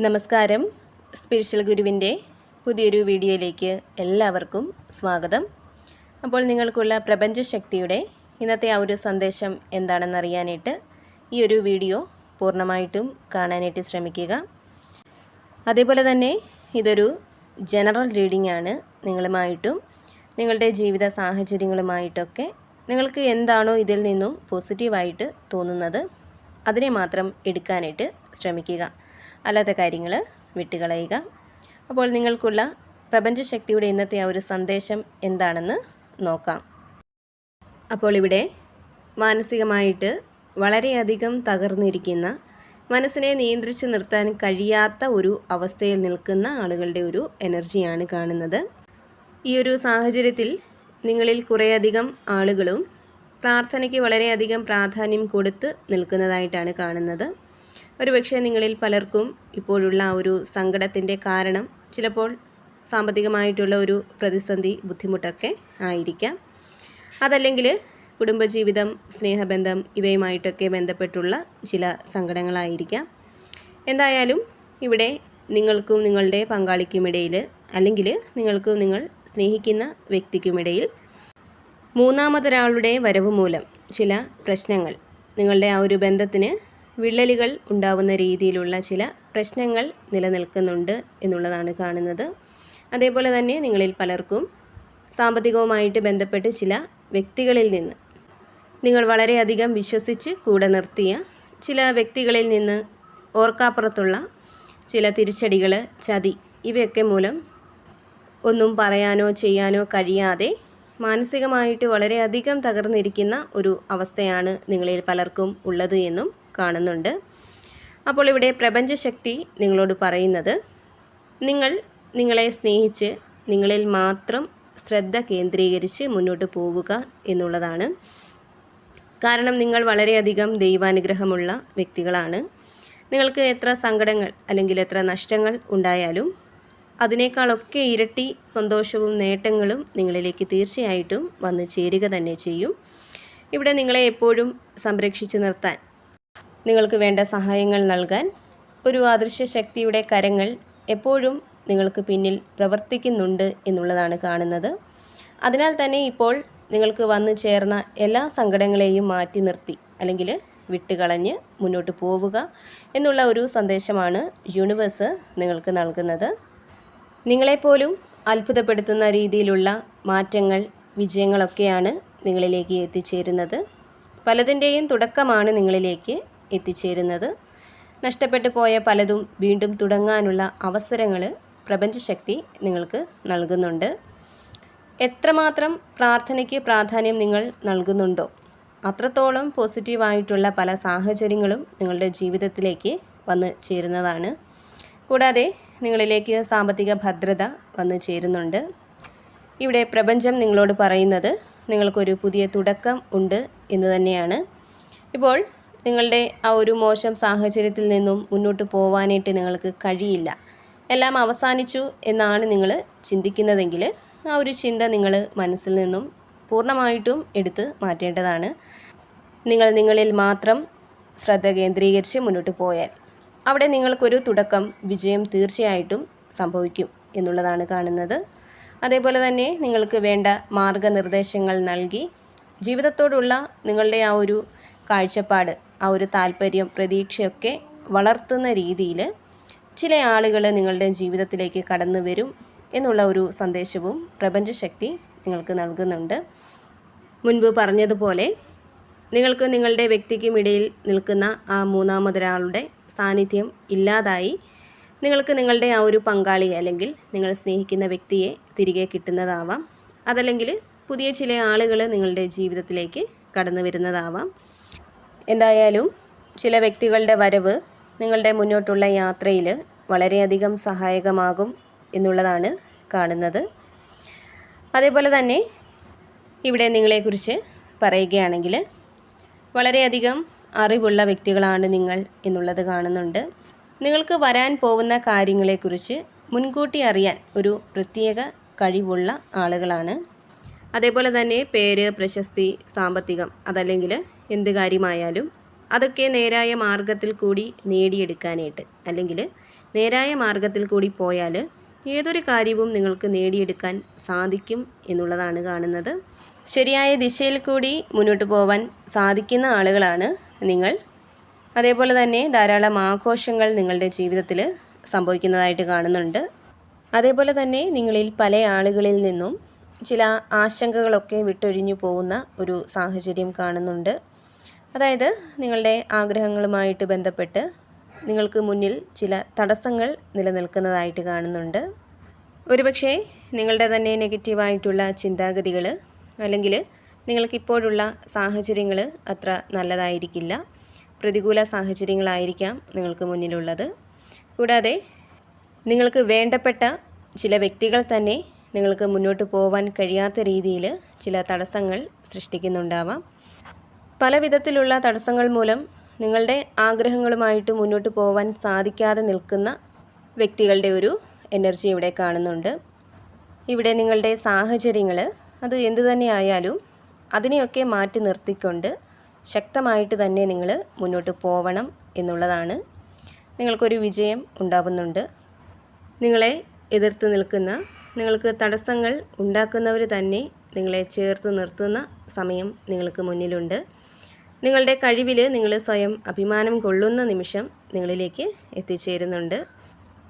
നമസ്കാരം. സ്പിരിച്വൽ ഗുരുവിന്റെ പുതിയൊരു വീഡിയോയിലേക്ക് എല്ലാവർക്കും സ്വാഗതം. അപ്പോൾ നിങ്ങൾക്കുള്ള പ്രപഞ്ചശക്തിയുടെ ഇന്നത്തെ ആ ഒരു സന്ദേശം എന്താണെന്നറിയാനായിട്ട് ഈ ഒരു വീഡിയോ പൂർണമായിട്ടും കാണാനായിട്ട് ശ്രമിക്കുക. അതേപോലെ തന്നെ ഇതൊരു ജനറൽ റീഡിംഗ് ആണ് നിങ്ങളുമായിട്ടും നിങ്ങളുടെ ജീവിത സാഹചര്യങ്ങളുമായിട്ടൊക്കെ നിങ്ങൾക്ക് എന്താണോ ഇതിൽ നിന്നും പോസിറ്റീവായിട്ട് തോന്നുന്നത് അതിനെ മാത്രം എടുക്കാനായിട്ട് ശ്രമിക്കുക. അല്ലാത്ത കാര്യങ്ങൾ വിട്ടുകളയുക. അപ്പോൾ നിങ്ങൾക്കുള്ള പ്രപഞ്ചശക്തിയുടെ ഇന്നത്തെ ആ ഒരു സന്ദേശം എന്താണെന്ന് നോക്കാം. അപ്പോൾ ഇവിടെ മാനസികമായിട്ട് വളരെയധികം തകർന്നിരിക്കുന്ന മനസ്സിനെ നിയന്ത്രിച്ച് നിർത്താൻ കഴിയാത്ത ഒരു അവസ്ഥയിൽ നിൽക്കുന്ന ആളുകളുടെ ഒരു എനർജിയാണ് കാണുന്നത്. ഈ ഒരു സാഹചര്യത്തിൽ നിങ്ങളിൽ കുറേയധികം ആളുകളും പ്രാർത്ഥനയ്ക്ക് വളരെയധികം പ്രാധാന്യം കൊടുത്ത് നിൽക്കുന്നതായിട്ടാണ് കാണുന്നത്. ഒരുപക്ഷെ നിങ്ങളിൽ പലർക്കും ഇപ്പോഴുള്ള ആ ഒരു സങ്കടത്തിന്റെ കാരണം ചിലപ്പോൾ സാമ്പത്തികമായിട്ടുള്ള ഒരു പ്രതിസന്ധി ബുദ്ധിമുട്ടൊക്കെ ആയിരിക്കാം. അതല്ലെങ്കിൽ കുടുംബജീവിതം സ്നേഹബന്ധം ഇവയുമായിട്ടൊക്കെ ബന്ധപ്പെട്ടുള്ള ചില സങ്കടങ്ങളായിരിക്കാം. എന്തായാലും ഇവിടെ നിങ്ങൾക്കും നിങ്ങളുടെ പങ്കാളിക്കുമിടയിൽ അല്ലെങ്കിൽ നിങ്ങൾക്കും നിങ്ങൾ സ്നേഹിക്കുന്ന വ്യക്തിക്കുമിടയിൽ മൂന്നാമതൊരാളുടെ വരവ് മൂലം ചില പ്രശ്നങ്ങൾ നിങ്ങളുടെ ആ ഒരു ബന്ധത്തിന് വിള്ളലുകൾ ഉണ്ടാവുന്ന രീതിയിലുള്ള ചില പ്രശ്നങ്ങൾ നിലനിൽക്കുന്നുണ്ട് എന്നുള്ളതാണ് കാണുന്നത്. അതേപോലെ തന്നെ നിങ്ങളിൽ പലർക്കും സാമ്പത്തികവുമായിട്ട് ബന്ധപ്പെട്ട് ചില വ്യക്തികളിൽ നിന്ന് നിങ്ങൾ വളരെയധികം വിശ്വസിച്ച് കൂടെ നിർത്തിയ ചില വ്യക്തികളിൽ നിന്ന് ഓർക്കാപ്പുറത്തുള്ള ചില തിരിച്ചടികൾ ചതി ഇവയൊക്കെ മൂലം ഒന്നും പറയാനോ ചെയ്യാനോ കഴിയാതെ മാനസികമായിട്ട് വളരെയധികം തകർന്നിരിക്കുന്ന ഒരു അവസ്ഥയാണ് നിങ്ങളിൽ പലർക്കും ഉള്ളത് എന്നും കാണുന്നുണ്ട്. അപ്പോൾ ഇവിടെ പ്രപഞ്ചശക്തി നിങ്ങളോട് പറയുന്നത് നിങ്ങൾ നിങ്ങളെ സ്നേഹിച്ച് നിങ്ങളിൽ മാത്രം ശ്രദ്ധ കേന്ദ്രീകരിച്ച് മുന്നോട്ട് പോവുക എന്നുള്ളതാണ്. കാരണം നിങ്ങൾ വളരെയധികം ദൈവാനുഗ്രഹമുള്ള വ്യക്തികളാണ്. നിങ്ങൾക്ക് എത്ര സങ്കടങ്ങൾ അല്ലെങ്കിൽ എത്ര നഷ്ടങ്ങൾ ഉണ്ടായാലും അതിനേക്കാളൊക്കെ ഇരട്ടി സന്തോഷവും നേട്ടങ്ങളും നിങ്ങളിലേക്ക് തീർച്ചയായിട്ടും വന്നു ചേരുക തന്നെ ചെയ്യും. ഇവിടെ നിങ്ങളെ എപ്പോഴും സംരക്ഷിച്ചു നിർത്താൻ നിങ്ങൾക്ക് വേണ്ട സഹായങ്ങൾ നൽകാൻ ഒരു അദൃശ്യ ശക്തിയുടെ കരങ്ങൾ എപ്പോഴും നിങ്ങൾക്ക് പിന്നിൽ പ്രവർത്തിക്കുന്നുണ്ട് എന്നുള്ളതാണ് കാണുന്നത്. അതിനാൽ തന്നെ ഇപ്പോൾ നിങ്ങൾക്ക് വന്നു ചേർന്ന എല്ലാ സങ്കടങ്ങളെയും മാറ്റി നിർത്തി അല്ലെങ്കിൽ വിട്ടുകളഞ്ഞ് മുന്നോട്ട് പോവുക എന്നുള്ള ഒരു സന്ദേശമാണ് യൂണിവേഴ്സ് നിങ്ങൾക്ക് നൽകുന്നത്. നിങ്ങളെപ്പോലും അത്ഭുതപ്പെടുത്തുന്ന രീതിയിലുള്ള മാറ്റങ്ങൾ വിജയങ്ങളൊക്കെയാണ് നിങ്ങളിലേക്ക് എത്തിച്ചേരുന്നത്. പലതിന്റെയും തുടക്കമാണ് നിങ്ങളിലേക്ക് എത്തിച്ചേരുന്നത്. നഷ്ടപ്പെട്ടു പോയ പലതും വീണ്ടും തുടങ്ങാനുള്ള അവസരങ്ങൾ പ്രപഞ്ചശക്തി നിങ്ങൾക്ക് നൽകുന്നുണ്ട്. എത്രമാത്രം പ്രാർത്ഥനയ്ക്ക് പ്രാധാന്യം നിങ്ങൾ നൽകുന്നുണ്ടോ? അത്രത്തോളം പോസിറ്റീവായിട്ടുള്ള പല സാഹചര്യങ്ങളും നിങ്ങളുടെ ജീവിതത്തിലേക്ക് വന്ന് ചേരുന്നതാണ്. കൂടാതെ നിങ്ങളിലേക്ക് സാമ്പത്തിക ഭദ്രത വന്നു ചേരുന്നുണ്ട്. ഇവിടെ പ്രപഞ്ചം നിങ്ങളോട് പറയുന്നത് നിങ്ങൾക്കൊരു പുതിയ തുടക്കം ഉണ്ട് എന്ന് തന്നെയാണ്. ഇപ്പോൾ നിങ്ങളുടെ ആ ഒരു മോശം സാഹചര്യത്തിൽ നിന്നും മുന്നോട്ട് പോവാനായിട്ട് നിങ്ങൾക്ക് കഴിയില്ല. എല്ലാം അവസാനിച്ചു എന്നാണ് നിങ്ങൾ ചിന്തിക്കുന്നതെങ്കിൽ ആ ഒരു ചിന്ത നിങ്ങൾ മനസ്സിൽ നിന്നും പൂർണമായിട്ടും എടുത്ത് മാറ്റേണ്ടതാണ്. നിങ്ങൾ നിങ്ങളിൽ മാത്രം ശ്രദ്ധ കേന്ദ്രീകരിച്ച് മുന്നോട്ട് പോയാൽ അവിടെ നിങ്ങൾക്കൊരു തുടക്കം വിജയം തീർച്ചയായിട്ടും സംഭവിക്കും എന്നുള്ളതാണ് കാണുന്നത്. അതേപോലെ തന്നെ നിങ്ങൾക്ക് വേണ്ട മാർഗനിർദ്ദേശങ്ങൾ നൽകി ജീവിതത്തോടുള്ള നിങ്ങളുടെ ആ ഒരു കാഴ്ചപ്പാട് ആ ഒരു താല്പര്യം പ്രതീക്ഷയൊക്കെ വളർത്തുന്ന രീതിയിൽ ചില ആളുകൾ നിങ്ങളുടെ ജീവിതത്തിലേക്ക് കടന്നു വരും എന്നുള്ള ഒരു സന്ദേശവും പ്രപഞ്ചശക്തി നിങ്ങൾക്ക് നൽകുന്നുണ്ട്. മുൻപ് പറഞ്ഞതുപോലെ നിങ്ങൾക്ക് നിങ്ങളുടെ വ്യക്തിക്കും ഇടയിൽ നിൽക്കുന്ന ആ മൂന്നാമതൊരാളുടെ സാന്നിധ്യം ഇല്ലാതായി നിങ്ങൾക്ക് നിങ്ങളുടെ ആ ഒരു പങ്കാളി അല്ലെങ്കിൽ നിങ്ങൾ സ്നേഹിക്കുന്ന വ്യക്തിയെ തിരികെ കിട്ടുന്നതാവാം. അതല്ലെങ്കിൽ പുതിയ ചില ആളുകൾ നിങ്ങളുടെ ജീവിതത്തിലേക്ക് കടന്നു വരുന്നതാവാം. എന്തായാലും ചില വ്യക്തികളുടെ വരവ് നിങ്ങളുടെ മുന്നോട്ടുള്ള യാത്രയിൽ വളരെയധികം സഹായകമാകും എന്നുള്ളതാണ് കാണുന്നത്. അതേപോലെ തന്നെ ഇവിടെ നിങ്ങളെക്കുറിച്ച് പറയുകയാണെങ്കിൽ വളരെയധികം അറിവുള്ള വ്യക്തികളാണ് നിങ്ങൾ എന്നുള്ളത് കാണുന്നുണ്ട്. നിങ്ങൾക്ക് വരാൻ പോകുന്ന കാര്യങ്ങളെക്കുറിച്ച് മുൻകൂട്ടി അറിയാൻ ഒരു പ്രത്യേക കഴിവുള്ള ആളുകളാണ്. അതേപോലെ തന്നെ പേര് പ്രശസ്തി സാമ്പത്തികം അതല്ലെങ്കിൽ എന്ത് കാര്യമായാലും അതൊക്കെ നേരായ മാർഗത്തിൽ കൂടി നേടിയെടുക്കാനായിട്ട് അല്ലെങ്കിൽ നേരായ മാർഗത്തിൽ കൂടി പോയാൽ ഏതൊരു കാര്യവും നിങ്ങൾക്ക് നേടിയെടുക്കാൻ സാധിക്കും എന്നുള്ളതാണ് കാണുന്നത്. ശരിയായ ദിശയിൽ കൂടി മുന്നോട്ട് പോവാൻ സാധിക്കുന്ന ആളുകളാണ് നിങ്ങൾ. അതേപോലെ തന്നെ ധാരാളം ആഘോഷങ്ങൾ നിങ്ങളുടെ ജീവിതത്തിൽ സംഭവിക്കുന്നതായിട്ട് കാണുന്നുണ്ട്. അതേപോലെ തന്നെ നിങ്ങളിൽ പല ആളുകളിൽ നിന്നും ചില ആശങ്കകളൊക്കെ വിട്ടൊഴിഞ്ഞു പോകുന്ന ഒരു സാഹചര്യം കാണുന്നുണ്ട്. അതായത് നിങ്ങളുടെ ആഗ്രഹങ്ങളുമായിട്ട് ബന്ധപ്പെട്ട് നിങ്ങൾക്ക് മുന്നിൽ ചില തടസ്സങ്ങൾ നിലനിൽക്കുന്നതായിട്ട് കാണുന്നുണ്ട്. ഒരുപക്ഷെ നിങ്ങളുടെ തന്നെ നെഗറ്റീവായിട്ടുള്ള ചിന്താഗതികൾ അല്ലെങ്കിൽ നിങ്ങൾക്കിപ്പോഴുള്ള സാഹചര്യങ്ങൾ അത്ര നല്ലതായിരിക്കില്ല. പ്രതികൂല സാഹചര്യങ്ങളായിരിക്കാം നിങ്ങൾക്ക് മുന്നിലുള്ളത്. കൂടാതെ നിങ്ങൾക്ക് വേണ്ടപ്പെട്ട ചില വ്യക്തികൾ തന്നെ നിങ്ങൾക്ക് മുന്നോട്ട് പോകാൻ കഴിയാത്ത രീതിയിൽ ചില തടസ്സങ്ങൾ സൃഷ്ടിക്കുന്നുണ്ടാവാം. പല വിധത്തിലുള്ള തടസ്സങ്ങൾ മൂലം നിങ്ങളുടെ ആഗ്രഹങ്ങളുമായിട്ട് മുന്നോട്ട് പോകാൻ സാധിക്കാതെ നിൽക്കുന്ന വ്യക്തികളുടെ ഒരു എനർജി ഇവിടെ കാണുന്നുണ്ട്. ഇവിടെ നിങ്ങളുടെ സാഹചര്യങ്ങൾ അത് എന്തു തന്നെ ആയാലും അതിനെയൊക്കെ മാറ്റി നിർത്തിക്കൊണ്ട് ശക്തമായിട്ട് തന്നെ നിങ്ങൾ മുന്നോട്ട് പോവണം എന്നുള്ളതാണ് നിങ്ങൾക്കൊരു വിജയം ഉണ്ടാവുന്നുണ്ട്. നിങ്ങളെ എതിർത്ത് നിൽക്കുന്ന നിങ്ങൾക്ക് തടസ്സങ്ങൾ ഉണ്ടാക്കുന്നവർ തന്നെ നിങ്ങളെ ചേർത്ത് നിർത്തുന്ന സമയം നിങ്ങൾക്ക് മുന്നിലുണ്ട്. നിങ്ങളുടെ കഴിവിൽ നിങ്ങൾ സ്വയം അഭിമാനം കൊള്ളുന്ന നിമിഷം നിങ്ങളിലേക്ക് എത്തിച്ചേരുന്നുണ്ട്.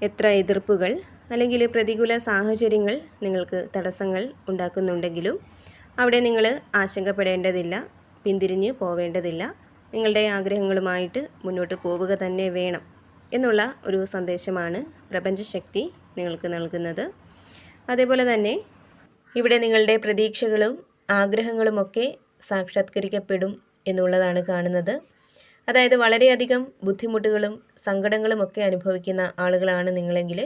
എത്ര എതിർപ്പുകൾ അല്ലെങ്കിൽ പ്രതികൂല സാഹചര്യങ്ങൾ നിങ്ങൾക്ക് തടസ്സങ്ങൾ ഉണ്ടാക്കുന്നുണ്ടെങ്കിലും അവിടെ നിങ്ങൾ ആശങ്കപ്പെടേണ്ടതില്ല പിന്തിരിഞ്ഞ് പോവേണ്ടതില്ല. നിങ്ങളുടെ ആഗ്രഹങ്ങളുമായിട്ട് മുന്നോട്ട് പോവുക തന്നെ വേണം എന്നുള്ള ഒരു സന്ദേശമാണ് പ്രപഞ്ചശക്തി നിങ്ങൾക്ക് നൽകുന്നത്. അതേപോലെ തന്നെ ഇവിടെ നിങ്ങളുടെ പ്രതീക്ഷകളും ആഗ്രഹങ്ങളുമൊക്കെ സാക്ഷാത്കരിക്കപ്പെടും എന്നുള്ളതാണ് കാണുന്നത്. അതായത് വളരെയധികം ബുദ്ധിമുട്ടുകളും സങ്കടങ്ങളുമൊക്കെ അനുഭവിക്കുന്ന ആളുകളാണ് നിങ്ങളെങ്കിൽ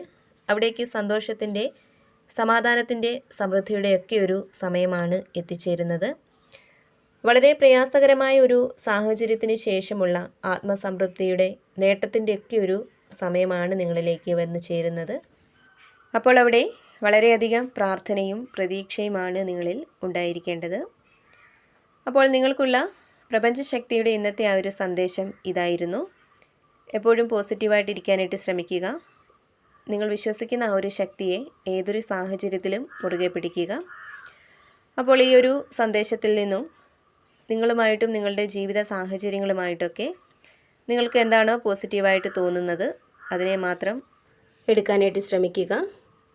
അവിടേക്ക് സന്തോഷത്തിന്റെ സമാധാനത്തിന്റെ സമൃദ്ധിയുടെയൊക്കെ ഒരു സമയമാണ് എത്തിച്ചേരുന്നത്. വളരെ പ്രയാസകരമായ ഒരു സാഹചര്യത്തിന് ശേഷമുള്ള ആത്മസംതൃപ്തിയുടെ നേട്ടത്തിന്റെയൊക്കെ ഒരു സമയമാണ് നിങ്ങളിലേക്ക് വന്നു ചേരുന്നത്. അപ്പോൾ അവിടെ വളരെയധികം പ്രാർത്ഥനയും പ്രതീക്ഷയുമാണ് നിങ്ങളിൽ ഉണ്ടായിരിക്കേണ്ടത്. അപ്പോൾ നിങ്ങൾക്കുള്ള പ്രപഞ്ചശക്തിയുടെ ഇന്നത്തെ ആ ഒരു സന്ദേശം ഇതായിരുന്നു. എപ്പോഴും പോസിറ്റീവായിട്ടിരിക്കാനായിട്ട് ശ്രമിക്കുക. നിങ്ങൾ വിശ്വസിക്കുന്ന ആ ഒരു ശക്തിയെ ഏതൊരു സാഹചര്യത്തിലും മുറുകെ പിടിക്കുക. അപ്പോൾ ഈ ഒരു സന്ദേശത്തിൽ നിന്നും നിങ്ങളുമായിട്ടും നിങ്ങളുടെ ജീവിത സാഹചര്യങ്ങളുമായിട്ടൊക്കെ നിങ്ങൾക്ക് എന്താണോ പോസിറ്റീവായിട്ട് തോന്നുന്നത് അതിനെ മാത്രം എടുക്കാനായിട്ട് ശ്രമിക്കുക.